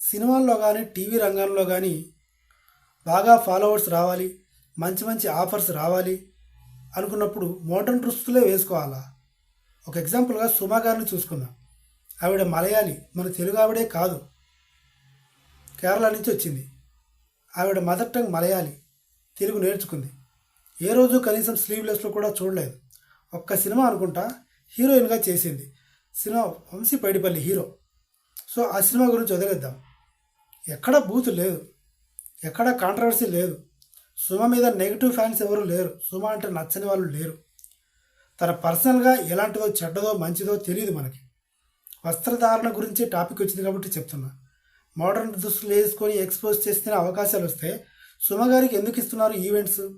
సినిమాల్లో కానీ టీవీ రంగంలో కానీ బాగా ఫాలోవర్స్ రావాలి మంచి మంచి ఆఫర్స్ రావాలి అనుకున్నప్పుడు మోడర్న్ దుస్తులే వేసుకోవాలా? ఒక ఎగ్జాంపుల్గా సుమా గారిని చూసుకుందాం. ఆవిడ మలయాళి మన తెలుగు ఆవిడే కాదు. కేరళ నుంచి వచ్చింది. ఆవిడ మదర్ టంగ్ మలయాళి తెలుగు నేర్చుకుంది. ఏ రోజు కనీసం స్లీవ్లెస్లో కూడా చూడలేదు. ఒక్క సినిమా అనుకుంటా హీరోయిన్గా చేసింది. Cinema Vamshi Paidipally hero. So ఆ సినిమా గురించి వదిలేద్దాం. ఎక్కడ బూత్ లేదు. ఎక్కడ కాంట్రవర్సీ లేదు. సుమ మీద నెగిటివ్ ఫ్యాన్స్ ఎవరు లేరు. సుమ అంటే నచ్చని వాళ్ళు లేరు. తన పర్సనల్గా ఎలాంటిదో చెడ్డదో మంచిదో తెలియదు మనకి. వస్త్రధారణ గురించి టాపిక్ వచ్చింది కాబట్టి చెప్తున్నా. మోడర్న్ దుస్తులు వేసుకొని ఎక్స్పోజ్ చేసిన అవకాశాలు వస్తే సుమ గారికి ఎందుకు ఇస్తున్నారు ఈవెంట్స్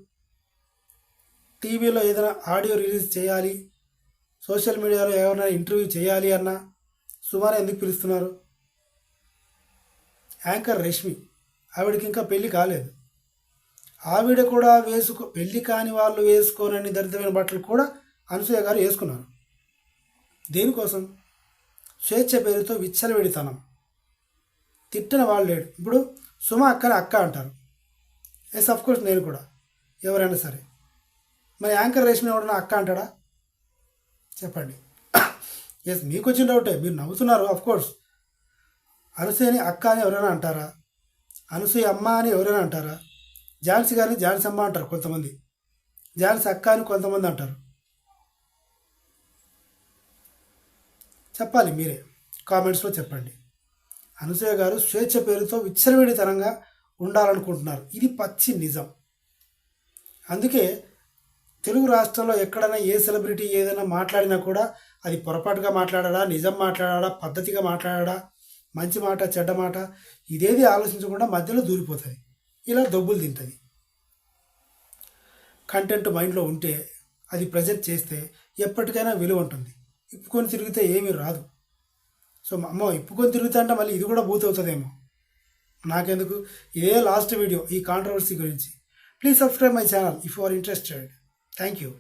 టీవీలో ఏదైనా ఆడియో రిలీజ్ చేయాలి. సోషల్ మీడియాలో ఏమైనా ఇంటర్వ్యూ చేయాలి అన్నా సుమారు ఎందుకు పిలుస్తున్నారు? యాంకర్ రష్మి. ఆవిడకి ఇంకా పెళ్ళి కాలేదు. ఆవిడ కూడా వేసుకో పెళ్ళి కాని వాళ్ళు వేసుకోనని దరిద్రమైన బట్టలు కూడా అనసూయ గారు వేసుకున్నారు. దేనికోసం? స్వేచ్ఛ పేరుతో విచ్చలవిడితనం. తిట్టిన వాళ్ళు లేడు. ఇప్పుడు సుమ అక్కని అక్క అంటారు. ఎస్ అఫ్ కోర్స్ నేను కూడా. ఎవరైనా సరే. మరి యాంకర్ రేష్మి ఎవడన్నా అక్క అంటాడా? చెప్పండి. ఎస్ మీకు వచ్చిన డౌటే మీరు నవ్వుతున్నారు అఫ్ కోర్స్ అనుసూయని అక్క అని ఎవరైనా అంటారా? అనసూయ అమ్మ అని ఎవరైనా అంటారా? ఝాన్సీ గారిని ఝాన్సీ అమ్మ అంటారు కొంతమంది. ఝాన్సీ అక్క అని కొంతమంది అంటారు. చెప్పాలి మీరే. కామెంట్స్లో చెప్పండి. అనసూయ గారు స్వేచ్ఛ పేరుతో విచ్చలవిడితనంగా ఉండాలనుకుంటున్నారు. ఇది పచ్చి నిజం. అందుకే తెలుగు రాష్ట్రంలో ఎక్కడైనా ఏ సెలబ్రిటీ ఏదైనా మాట్లాడినా కూడా అది పొరపాటుగా మాట్లాడాడా నిజం మాట్లాడాడా పద్ధతిగా మాట్లాడాడా మంచి మాట చెడ్డ మాట ఇదేది ఆలోచించకుండా మధ్యలో దూరిపోతుంది ఇలా దబ్బులు తింటుంది కంటెంట్ మైండ్లో ఉంటే అది ప్రజెంట్ చేస్తే ఎప్పటికైనా విలువ ఉంటుంది. ఇప్పుకొని తిరిగితే ఏమీ రాదు. సో అమ్మో ఇప్పుకొని తిరుగుతా అంటే మళ్ళీ ఇది కూడా బూత్ అవుతుందేమో నాకెందుకు? ఇదే లాస్ట్ వీడియో ఈ కాంట్రవర్సీ గురించి. Please subscribe my channel if you are interested thank you